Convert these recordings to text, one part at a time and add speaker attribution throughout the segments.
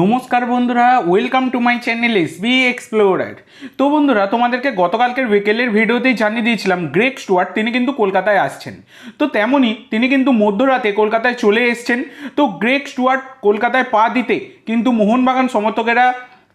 Speaker 1: নমস্কার বন্ধুরা welcome to my channel S B explorer তো বন্ধুরা, তোমাদেরকে গতকালকের বিকেলের ভিডিওতেই জানিয়ে দিয়েছিলাম গ্রেক স্টুয়ার্ট তিনি কিন্তু কলকাতায় আসছেন। তো তেমনই তিনি কিন্তু মধ্যরাতে কলকাতায় চলে এসছেন। তো গ্রেক স্টুয়ার্ট কলকাতায় পা দিতে কিন্তু মোহনবাগান সমর্থকেরা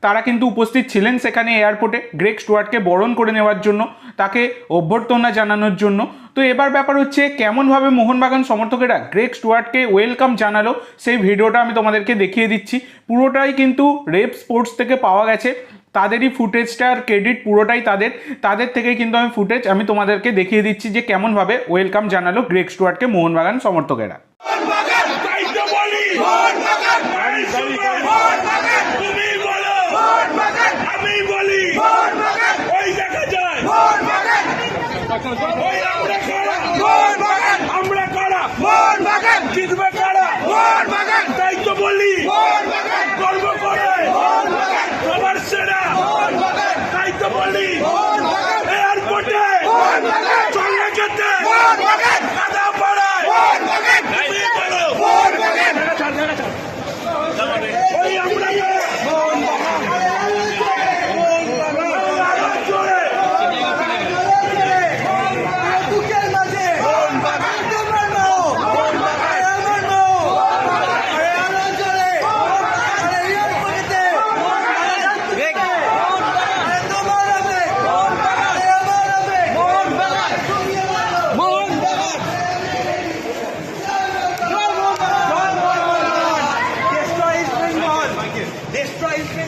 Speaker 1: তারা কিন্তু উপস্থিত ছিলেন সেখানে এয়ারপোর্টে। গ্রেক স্টুয়ার্টকে বরণ করে নেওয়ার জন্য, তাকে অভ্যর্থনা জানানোর জন্য। তো এবার ব্যাপার হচ্ছে, কেমনভাবে মোহনবাগান সমর্থকেরা গ্রেক স্টুয়ার্টকে ওয়েলকাম জানালো, সেই ভিডিওটা আমি তোমাদেরকে দেখিয়ে দিচ্ছি। পুরোটাই কিন্তু রেপ স্পোর্টস থেকে পাওয়া গেছে। তাদেরই ফুটেজটার ক্রেডিট পুরোটাই তাদের। তাদের থেকে কিন্তু আমি ফুটেজ আমি তোমাদেরকে দেখিয়ে দিচ্ছি যে কেমনভাবে ওয়েলকাম জানালো গ্রেক স্টুয়ার্টকে মোহনবাগান সমর্থকেরা।